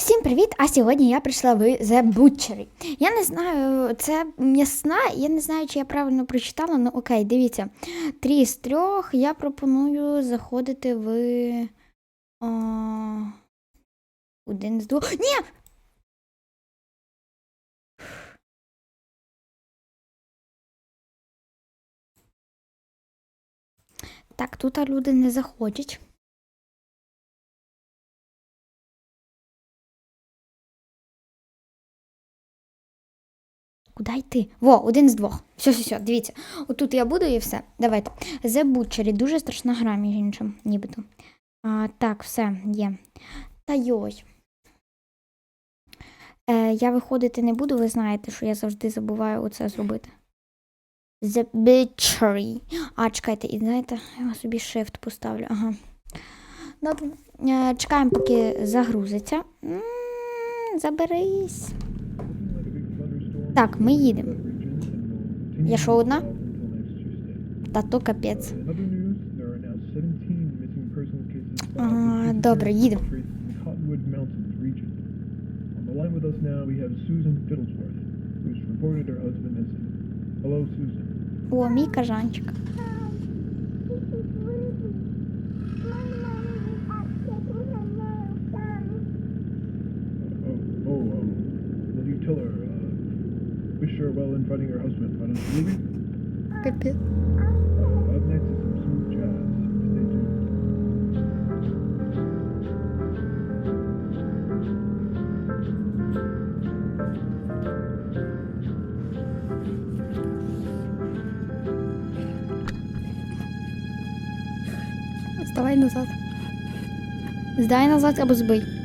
Всім привіт! А сьогодні я прийшла в The Butchery. Я не знаю, це м'ясна, я не знаю, чи я правильно прочитала, ну окей, дивіться. Три з трьох я пропоную заходити в. О, один з двох. Ні! Так, тут люди не заходять. Куди йти? Во, один з двох. Все, все, все, дивіться. Отут я буду і все. Давайте. The Butchery. Дуже страшна гра, між іншим, нібито. А, так, все, є. Та йой. Е, я виходити не буду, ви знаєте, що я завжди забуваю оце зробити. The Butchery. А, чекайте, і знаєте, я собі shift поставлю. Ага. Добре. Е, чекаємо, поки загрузиться. М, Заберись. Так, ми їдемо. Я що, одна? Та то капець. А, добре, їдемо. О, мій кажанчик. Oh, oh, um, will you tell her, uh, wish her well in finding her husband. Why don't you leave it? Капець. Uh, up next is some smooth jazz. Stay tuned. Здавай назад. Здай назад або збий.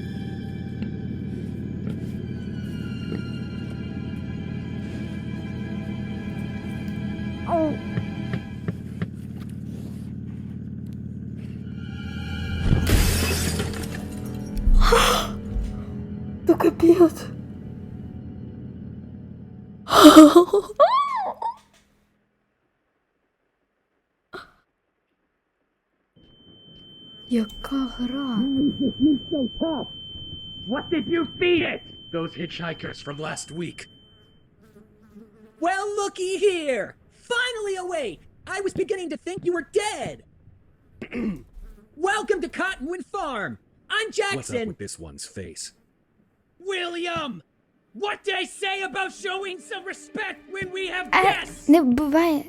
Да капец. Яка гра? What did you feed it? Those hitchhikers from last week. Well, looky here. Finally awake. I was beginning to think you were dead. Welcome to Cottonwood Farm. I'm What's up Jackson. with this one's face? William! What did I say about showing some respect when we have Е, guests? не вбиває. Е,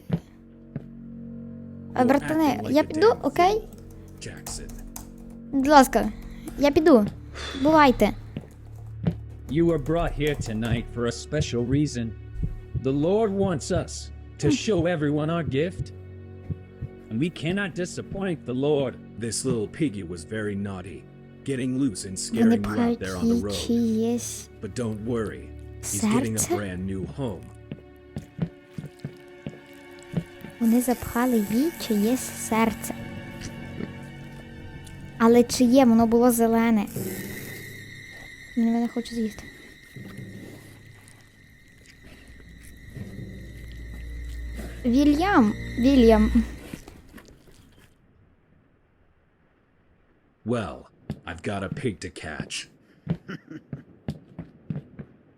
You're Братане, acting like я a піду, damn fool, окей? Jackson. Будь ласка, я піду. Бувайте. You were brought here tonight for a special reason. The Lord wants us to show everyone our gift. And we cannot disappoint the Lord. This little piggy was very naughty, Getting loose and scaring you out there on the road. But don't worry, he's getting a brand new home. Вони запхали їй чиєсь серце. Але чиє воно було зелене. Він мене хоче з'їсти. Вільям. Вільям. Well, I've got a pig to catch.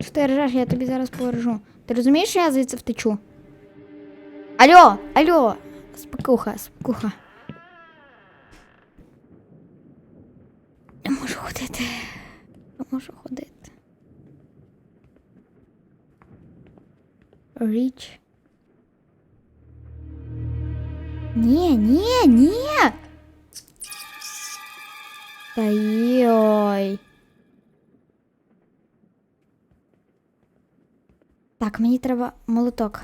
Що ти ржеш, я тобі зараз порежу. Ти розумієш, що я звідси втечу? Алло, алло, спокуха, спокуха. Не можу ходити. Не можу ходити. Річ. Ні, ні, ні. Та йой. Так, мені треба молоток.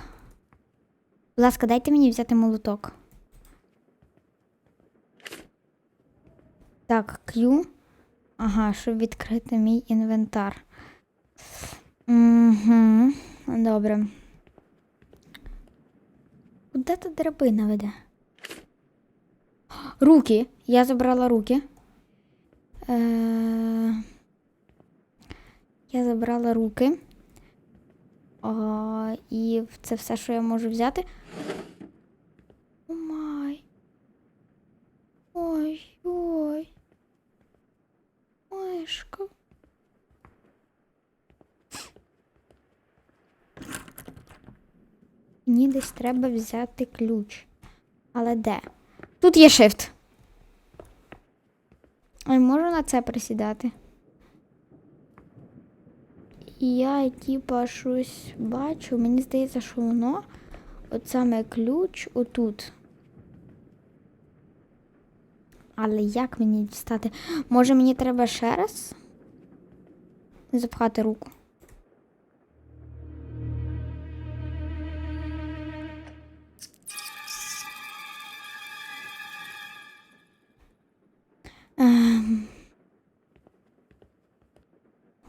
Будь ласка, дайте мені взяти молоток. Так, Q. Ага, щоб відкрити мій інвентар. Угу. Добре. Куди та драбина веде? Руки. Я забрала руки. Е, я забрала руки. О, і це все, що я можу взяти. Май. Ой-ой. Мишка. Мені десь треба взяти ключ. Але де? Тут є шифт. Я можу на це присідати? Я, типа, щось бачу. Мені здається, що воно, от саме ключ отут. Але як мені дістати? Може мені треба ще раз запхати руку?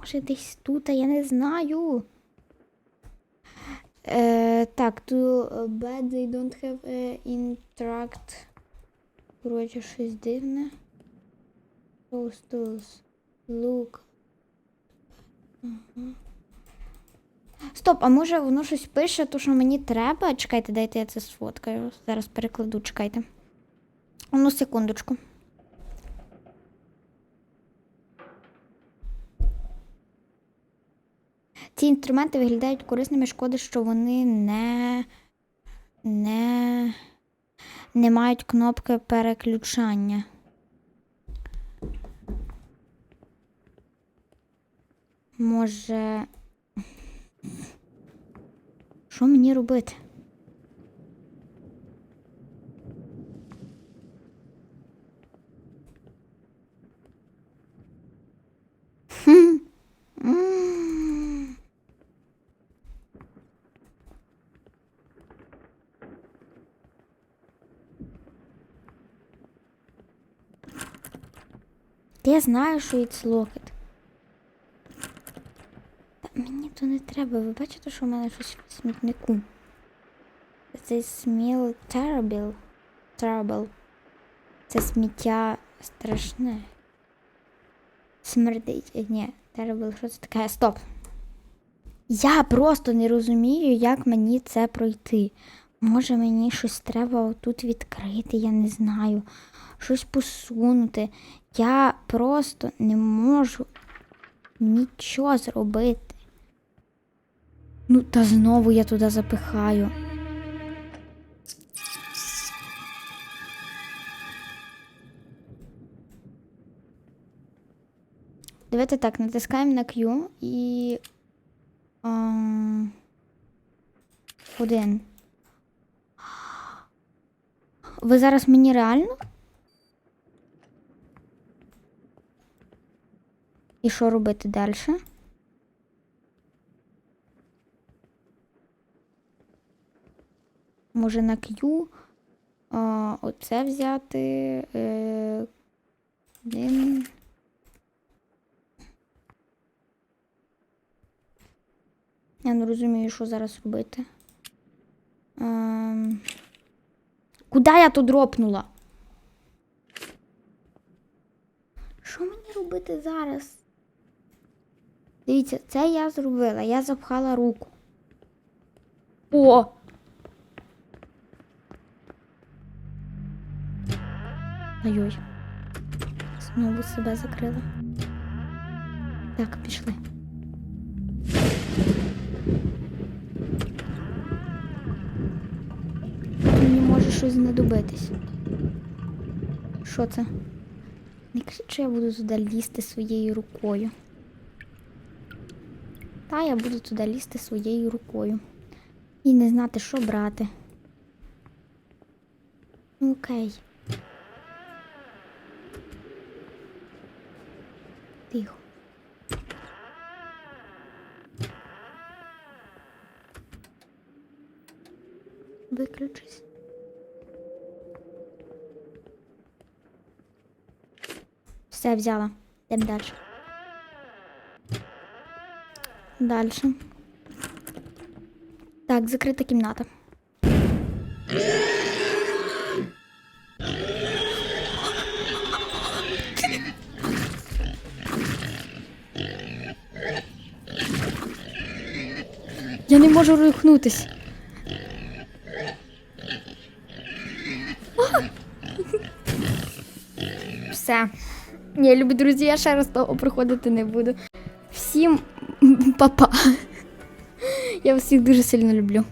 Може десь тут, а я не знаю. Е, так, to bad they don't have a interact. Коротше, щось дивне. Those tools. Look. Ага. Стоп, а може воно щось пише, то що мені треба? Чекайте, дайте я це сфоткаю. Зараз перекладу, чекайте. Ну, секундочку. Ці інструменти виглядають корисними, шкода, що вони не, не, не мають кнопки переключання. Може. Що мені робити? Хм. М. Я знаю, що it's. Та мені то не треба. Ви бачите, що в мене щось в смітнику? Це smell terrible. Terrible. Це сміття страшне. Смердить. Е, Ні, terrible, що це таке? Стоп. Я просто не розумію, як мені це пройти. Може мені щось треба тут відкрити, я не знаю. Щось посунути. Я просто не можу нічого зробити. Ну, та знову я туди запихаю. Давайте так, натискаємо на Q і. ам, Один. Ви зараз мені реально? І що робити далі? Може на Q а, оце взяти. Е, один. Я не розумію, що зараз робити. Куди я тут дропнула? Що мені робити зараз? Дивіться, це я зробила. Я запхала руку. О! Ой-ой. Знову себе закрила. Так, пішли. Мені може щось знадобитись. Що це? Не кажіть, що я буду туди лізти своєю рукою. Та я буду туди лізти своєю рукою. І не знати, що брати. Ну, Окей. Тихо. Все взяла. Йдемо далі. Дальше. Так, закрита кімната. Я не можу рухнутись. Все. Ні, любі друзі, я ще раз того проходити не буду. Всім па-па. Я вас всіх дуже сильно люблю.